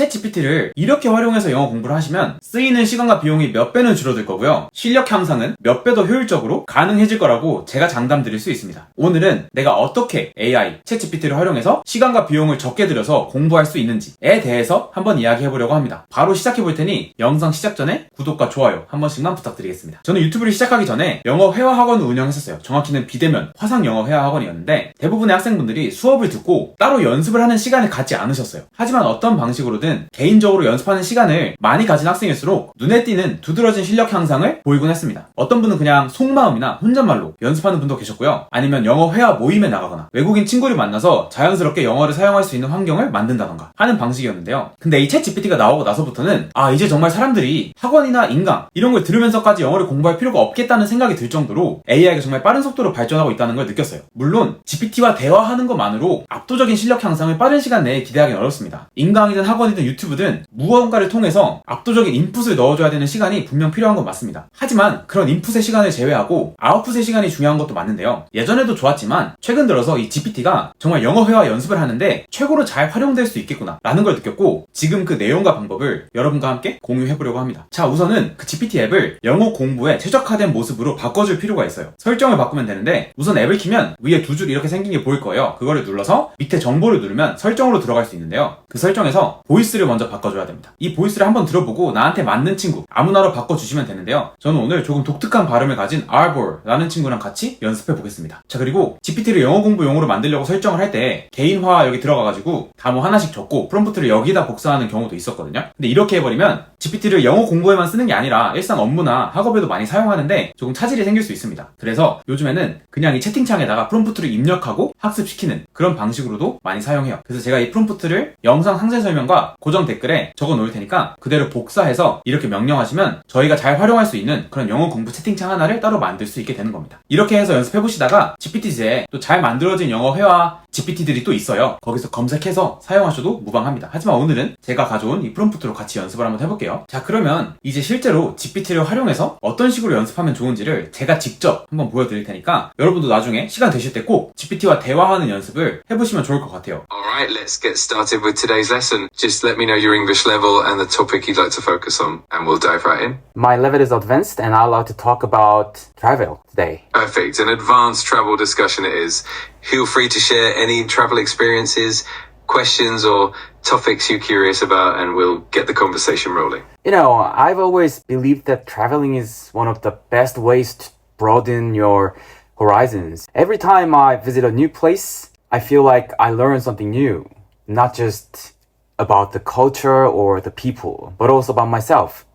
챗 GPT를 이렇게 활용해서 영어 공부를 하시면 쓰이는 시간과 비용이 몇 배는 줄어들 거고요. 실력 향상은 몇 배 더 효율적으로 가능해질 거라고 제가 장담 드릴 수 있습니다. 오늘은 내가 어떻게 AI, 챗 GPT를 활용해서 시간과 비용을 적게 들여서 공부할 수 있는지에 대해서 한번 이야기해 보려고 합니다. 바로 시작해 볼 테니 영상 시작 전에 구독과 좋아요 한 번씩만 부탁드리겠습니다. 저는 유튜브를 시작하기 전에 영어 회화 학원을 운영했었어요. 정확히는 비대면 화상 영어 회화 학원이었는데 대부분의 학생분들이 수업을 듣고 따로 연습을 하는 시간을 갖지 않으셨어요. 하지만 어떤 방식으로든 개인적으로 연습하는 시간을 많이 가진 학생일수록 눈에 띄는 두드러진 실력 향상을 보이곤 했습니다. 어떤 분은 그냥 속마음이나 혼잣말로 연습하는 분도 계셨고요. 아니면 영어 회화 모임에 나가거나 외국인 친구를 만나서 자연스럽게 영어를 사용할 수 있는 환경을 만든다던가 하는 방식이었는데요. 근데 이챗 GPT가 나오고 나서부터는 아 이제 정말 사람들이 학원이나 인강 이런 걸 들으면서까지 영어를 공부할 필요가 없겠다는 생각이 들 정도로 AI가 정말 빠른 속도로 발전하고 있다는 걸 느꼈어요. 물론 GPT와 대화하는 것만으로 압도적인 실력 향상을 빠른 시간 내에 기대하기는 어렵습니다. 인강이든 학원이든 유튜브든 무언가를 통해서 압도적인 인풋을 넣어줘야 되는 시간이 분명 필요한 건 맞습니다. 하지만 그런 인풋의 시간을 제외하고 아웃풋의 시간이 중요한 것도 맞는데요. 예전에도 좋았지만 최근 들어서 이 GPT가 정말 영어 회화 연습을 하는데 최고로 잘 활용될 수 있겠구나 라는 걸 느꼈고 지금 그 내용과 방법을 여러분과 함께 공유해 보려고 합니다. 자 우선은 그 GPT 앱을 영어 공부에 최적화된 모습으로 바꿔줄 필요가 있어요. 설정을 바꾸면 되는데 우선 앱을 키면 위에 두 줄 이렇게 생긴 게 보일 거예요. 그거를 눌러서 밑에 정보를 누르면 설정으로 들어갈 수 있는데요. 그 설정에서 보이 스를 먼저 바꿔줘야 됩니다. 이 보이스를 한번 들어보고 나한테 맞는 친구 아무나로 바꿔주시면 되는데요. 저는 오늘 조금 독특한 발음을 가진 Arbor라는 친구랑 같이 연습해 보겠습니다. 자 그리고 GPT를 영어 공부용으로 만들려고 설정을 할 때 개인화 여기 들어가가지고 단어 하나씩 적고 프롬프트를 여기다 복사하는 경우도 있었거든요. 근데 이렇게 해버리면 GPT를 영어 공부에만 쓰는 게 아니라 일상 업무나 학업에도 많이 사용하는데 조금 차질이 생길 수 있습니다. 그래서 요즘에는 그냥 이 채팅창에다가 프롬프트를 입력하고 학습시키는 그런 방식으로도 많이 사용해요. 그래서 제가 이 프롬프트를 영상 상세 설명과 고정 댓글에 적어 놓을 테니까 그대로 복사해서 이렇게 명령하시면 저희가 잘 활용할 수 있는 그런 영어 공부 채팅창 하나를 따로 만들 수 있게 되는 겁니다. 이렇게 해서 연습해 보시다가 GPT제 또잘 만들어진 영어 회화 GPT들이 또 있어요. 거기서 검색해서 사용하셔도 무방합니다. 하지만 오늘은 제가 가져온 이 프롬프트로 같이 연습을 한번 해볼게요. 자, 그러면 이제 실제로 GPT를 활용해서 어떤 식으로 연습하면 좋은지를 제가 직접 한번 보여드릴 테니까 여러분도 나중에 시간 되실 때 꼭 GPT와 대화하는 연습을 해보시면 좋을 것 같아요. Alright, let's get started with today's lesson. Just let me know your English level and the topic you'd like to focus on, and we'll dive right in. My level is advanced and I'd like to talk about travel today. Perfect. An advanced travel discussion it is. Feel free to share any travel experiences, questions, or topics you're curious about, and we'll get the conversation rolling. You know, I've always believed that traveling is one of the best ways to broaden your horizons. Every time I visit a new place, I feel like I learn something new, not just about the culture or the people, but also about myself.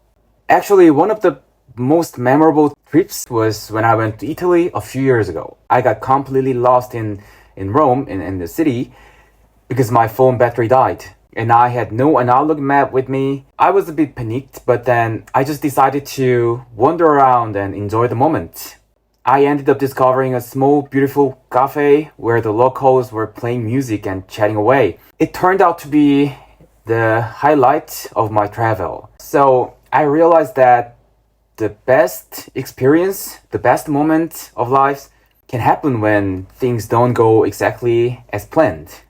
Actually, one of the most memorable trips was when I went to Italy a few years ago. I got completely lost in, in Rome, in, in the city, because my phone battery died and I had no analog map with me. I was a bit panicked, but then I just decided to wander around and enjoy the moment. I ended up discovering a small, beautiful cafe where the locals were playing music and chatting away. It turned out to be the highlight of my travel. So I realized that the best experience, the best moment of life can happen when things don't go exactly as planned.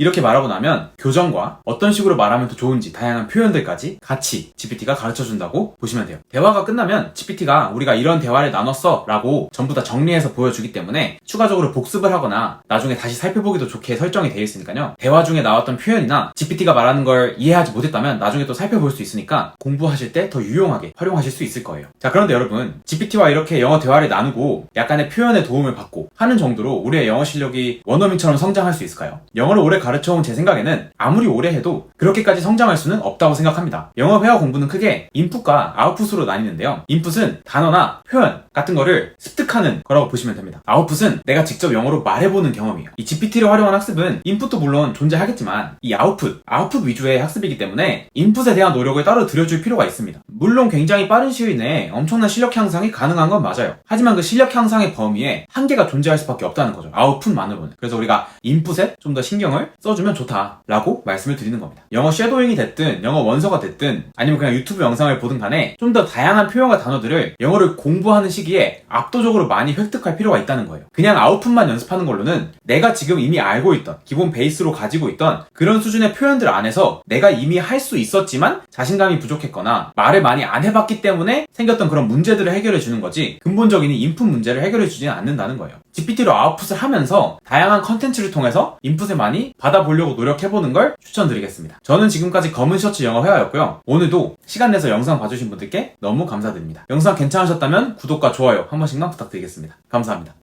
이렇게 말하고 나면 교정과 어떤 식으로 말하면 더 좋은지 다양한 표현들까지 같이 GPT가 가르쳐 준다고 보시면 돼요. 대화가 끝나면 GPT가 우리가 이런 대화를 나눴어 라고 전부 다 정리해서 보여주기 때문에 추가적으로 복습을 하거나 나중에 다시 살펴보기도 좋게 설정이 되어 있으니까요. 대화 중에 나왔던 표현이나 GPT가 말하는 걸 이해하지 못했다면 나중에 또 살펴볼 수 있으니까 공부하실 때 더 유용하게 활용하실 수 있을 거예요. 자, 그런데 여러분, GPT와 이렇게 영어 대화를 나누고 약간의 표현의 도움을 받고 하는 정도로 우리의 영어 실력이 원어민처럼 성장할 수 있을까요? 영어를 오래 가 르쳐온 제 생각에는 아무리 오래 해도 그렇게까지 성장할 수는 없다고 생각합니다. 영어 회화 공부는 크게 인풋과 아웃풋으로 나뉘는데요. 인풋은 단어나 표현 같은 거를 습득하는 거라고 보시면 됩니다. 아웃풋은 내가 직접 영어로 말해보는 경험이에요. 이 GPT를 활용한 학습은 인풋도 물론 존재하겠지만 이 아웃풋, 아웃풋 위주의 학습이기 때문에 인풋에 대한 노력을 따로 들여줄 필요가 있습니다. 물론 굉장히 빠른 시일 내에 엄청난 실력 향상이 가능한 건 맞아요. 하지만 그 실력 향상의 범위에 한계가 존재할 수밖에 없다는 거죠. 아웃풋만으로는. 그래서 우리가 인풋에 좀 더 신경을 써주면 좋다라고 말씀을 드리는 겁니다. 영어 쉐도잉이 됐든 영어 원서가 됐든 아니면 그냥 유튜브 영상을 보든 간에 좀 더 다양한 표현과 단어들을 영어를 공부하는 시기에 압도적으로 많이 획득할 필요가 있다는 거예요. 그냥 아웃풋만 연습하는 걸로는 내가 지금 이미 알고 있던 기본 베이스로 가지고 있던 그런 수준의 표현들 안에서 내가 이미 할 수 있었지만 자신감이 부족했거나 말을 많이 안 해봤기 때문에 생겼던 그런 문제들을 해결해 주는 거지 근본적인 이 인풋 문제를 해결해 주지는 않는다는 거예요. GPT로 아웃풋을 하면서 다양한 컨텐츠를 통해서 인풋을 많이 받아보려고 노력해보는 걸 추천드리겠습니다. 저는 지금까지 검은 셔츠 영어 회화였고요. 오늘도 시간 내서 영상 봐주신 분들께 너무 감사드립니다. 영상 괜찮으셨다면 구독과 좋아요 한 번씩만 부탁드리겠습니다. 감사합니다.